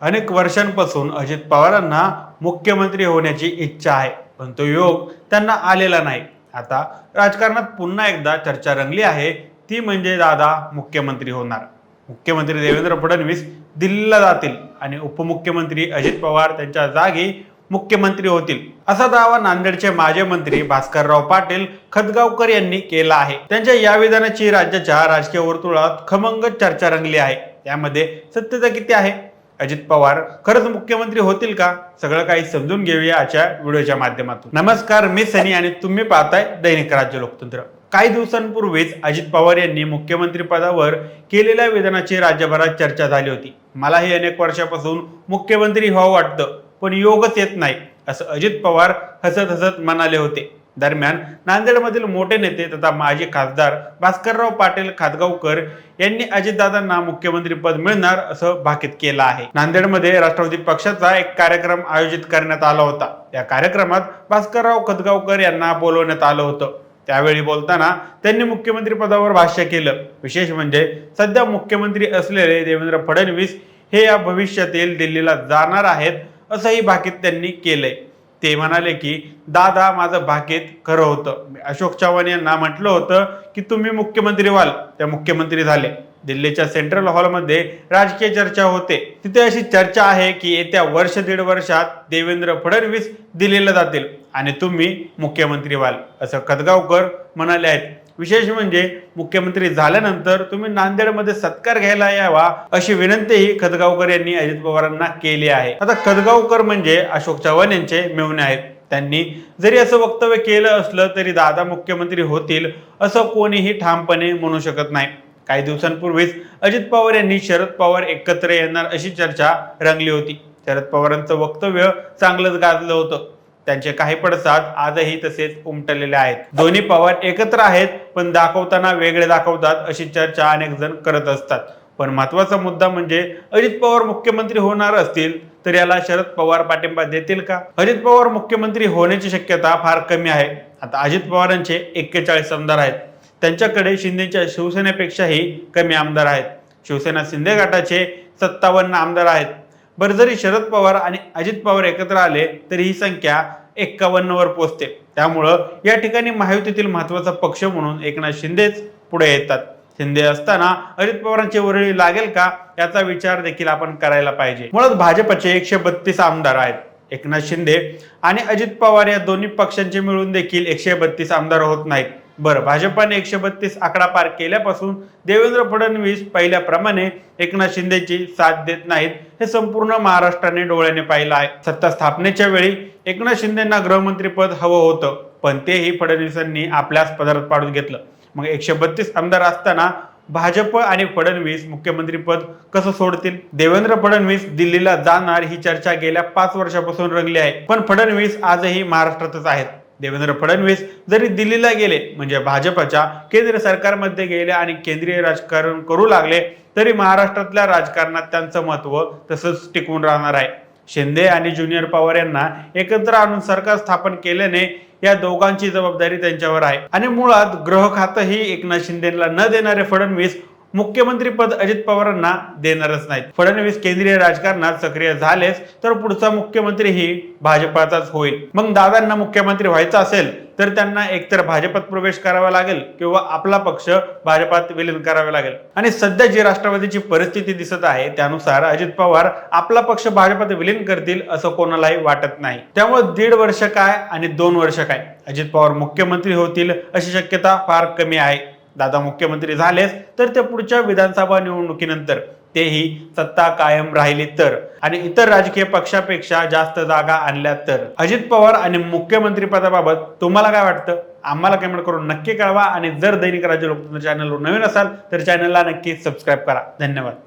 अनेक वर्षांपासून अजित पवारांना मुख्यमंत्री होण्याची इच्छा आहे पण तो योग त्यांना आलेला नाही. आता राजकारणात पुन्हा एकदा चर्चा रंगली आहे ती म्हणजे दादा मुख्यमंत्री होणार. मुख्यमंत्री देवेंद्र फडणवीस दिल्लीला जातील आणि उपमुख्यमंत्री अजित पवार त्यांच्या जागी मुख्यमंत्री होतील असा दावा नांदेडचे माजी मंत्री भास्करराव पाटील खतगावकर यांनी केला आहे. त्यांच्या या विधानाची राज्याच्या राजकीय वर्तुळात खमंग चर्चा रंगली आहे. त्यामध्ये सत्यता किती आहे? अजित पवार खरंच मुख्यमंत्री होतील का? सगळं काही समजून घेऊया आजच्या व्हिडिओच्या माध्यमातून. नमस्कार मी सनी आणि तुम्ही पाहताय दैनिक राज्य लोकतंत्र. काही दिवसांपूर्वीच अजित पवार यांनी मुख्यमंत्री पदावर केलेल्या विधानाची राज्यभरात चर्चा झाली होती. मलाही अनेक वर्षापासून मुख्यमंत्री व्हावं वाटतं पण योगच येत नाही असं अजित पवार हसत हसत म्हणाले होते. दरम्यान नांदेडमधील मोठे नेते तथा माजी खासदार भास्करराव पाटील खातगावकर यांनी अजितदादांना मुख्यमंत्री पद मिळणार असं भाकीत केलं आहे. नांदेडमध्ये राष्ट्रवादी पक्षाचा एक कार्यक्रम आयोजित करण्यात आला होता. या कार्यक्रमात भास्करराव खतगावकर यांना बोलवण्यात आलं होतं. त्यावेळी बोलताना त्यांनी मुख्यमंत्री पदावर भाष्य केलं. विशेष म्हणजे सध्या मुख्यमंत्री असलेले देवेंद्र फडणवीस हे या भविष्यातील दिल्लीला जाणार आहेत असंही भाकीत त्यांनी केलंय. ते म्हणाले की दादा माझं भाकीत खरं होतं. अशोक चव्हाण यांना म्हटलं होतं की तुम्ही मुख्यमंत्री व्हाल त्या मुख्यमंत्री झाले. दिल्लीच्या सेंट्रल हॉलमध्ये राजकीय चर्चा होते. तिथे अशी चर्चा आहे की येत्या वर्ष दीड वर्षात देवेंद्र फडणवीस दिल्लीला जातील आणि तुम्ही मुख्यमंत्री व्हाल असं खतगावकर म्हणाले आहेत. विशेष म्हणजे मुख्यमंत्री झाल्यानंतर तुम्ही नांदेडमध्ये सत्कार घ्यायला यावा अशी विनंतीही खदगावकर यांनी अजित पवारांना केली आहे. आता खदगावकर म्हणजे अशोक चव्हाण यांचे मेवणे आहेत. त्यांनी जरी असं वक्तव्य केलं असलं तरी दादा मुख्यमंत्री होतील असं कोणीही ठामपणे म्हणू शकत नाही. काही दिवसांपूर्वीच अजित पवार यांनी शरद पवार एकत्र येणार अशी चर्चा रंगली होती. शरद पवारांचं वक्तव्य चांगलंच गाजलं होतं. त्यांचे काही पडसाद आजही तसेच उमटलेले आहेत. दोन्ही पवार एकत्र आहेत पण दाखवताना वेगळे दाखवतात अशी चर्चा अनेक जण करत असतात. पण महत्त्वाचा मुद्दा म्हणजे अजित पवार मुख्यमंत्री होणार असतील तर याला शरद पवार पाठिंबा देतील का? अजित पवार मुख्यमंत्री होण्याची शक्यता फार कमी आहे. आता अजित पवारांचे एक्केचाळीस आमदार आहेत. त्यांच्याकडे शिंदेच्या शिवसेनेपेक्षाही कमी आमदार आहेत. शिवसेना शिंदे गटाचे सत्तावन्न आमदार आहेत. बरं जरी शरद पवार आणि अजित पवार एकत्र आले तरी ही संख्या एक्कावन्न वर पोहोचते. त्यामुळं या ठिकाणी महायुतीतील महत्त्वाचा पक्ष म्हणून एकनाथ शिंदेच पुढे येतात. शिंदे असताना अजित पवारांची वरळी लागेल का? याचा विचार देखील आपण करायला पाहिजे. मुळात भाजपचे एकशे बत्तीस आमदार आहेत एकनाथ शिंदे आणि अजित पवार या दोन्ही पक्षांचे मिळून देखील एकशे बत्तीस आमदार होत नाहीत. बरं भाजपाने एकशे बत्तीस आकडा पार केल्यापासून देवेंद्र फडणवीस पहिल्याप्रमाणे एकनाथ शिंदेची साथ देत नाहीत. हे संपूर्ण महाराष्ट्राने डोळ्याने पाहिलं आहे. सत्ता स्थापनेच्या वेळी एकनाथ शिंदेना गृहमंत्रीपद हवं होतं पण तेही फडणवीसांनी आपल्याच पदार्थ पाडून घेतलं. मग एकशे बत्तीस आमदार असताना भाजप आणि फडणवीस मुख्यमंत्रीपद कसं सोडतील? देवेंद्र फडणवीस दिल्लीला जाणार ही चर्चा गेल्या पाच वर्षापासून रंगली आहे. पण फडणवीस आजही महाराष्ट्रातच आहेत. देवेंद्र फडणवीस जरी दिल्लीला गेले म्हणजे भाजपच्या केंद्र सरकारमध्ये गेले आणि केंद्रीय राजकारण करू लागले तरी महाराष्ट्रातल्या राजकारणात त्यांचं महत्त्व तसंच टिकून राहणार आहे. शिंदे आणि ज्युनियर पवार यांना एकत्र आणून सरकार स्थापन केल्याने या दोघांची जबाबदारी त्यांच्यावर आहे. आणि मुळात गृह खातंही एकनाथ शिंदेला न देणारे फडणवीस मुख्यमंत्री पद अजित पवारांना देणारच नाहीत. फडणवीस केंद्रीय राजकारणात सक्रिय झालेच तर पुढचा मुख्यमंत्री ही भाजपाचाच होईल. मग दादांना मुख्यमंत्री व्हायचा असेल तर त्यांना एकतर भाजपात प्रवेश करावा लागेल किंवा आपला पक्ष भाजपात विलीन करावा लागेल. आणि सध्या जी राष्ट्रवादीची परिस्थिती दिसत आहे त्यानुसार अजित पवार आपला पक्ष भाजपात विलीन करतील असं कोणालाही वाटत नाही. त्यामुळे दीड वर्ष काय आणि दोन वर्ष काय? अजित पवार मुख्यमंत्री होतील अशी शक्यता फार कमी आहे. दादा मुख्यमंत्री झालेच तर ते पुढच्या विधानसभा निवडणुकीनंतर तेही सत्ता कायम राहिली तर. आणि इतर राजकीय पक्षापेक्षा जास्त जागा आणल्या तर. अजित पवार आणि मुख्यमंत्री पदाबाबत तुम्हाला काय वाटतं? आम्हाला कमेंट करून नक्की कळवा. आणि जर दैनिक राज्य लोकतंत्र चॅनलवर नवीन असाल तर चॅनलला नक्की सबस्क्राईब करा. धन्यवाद.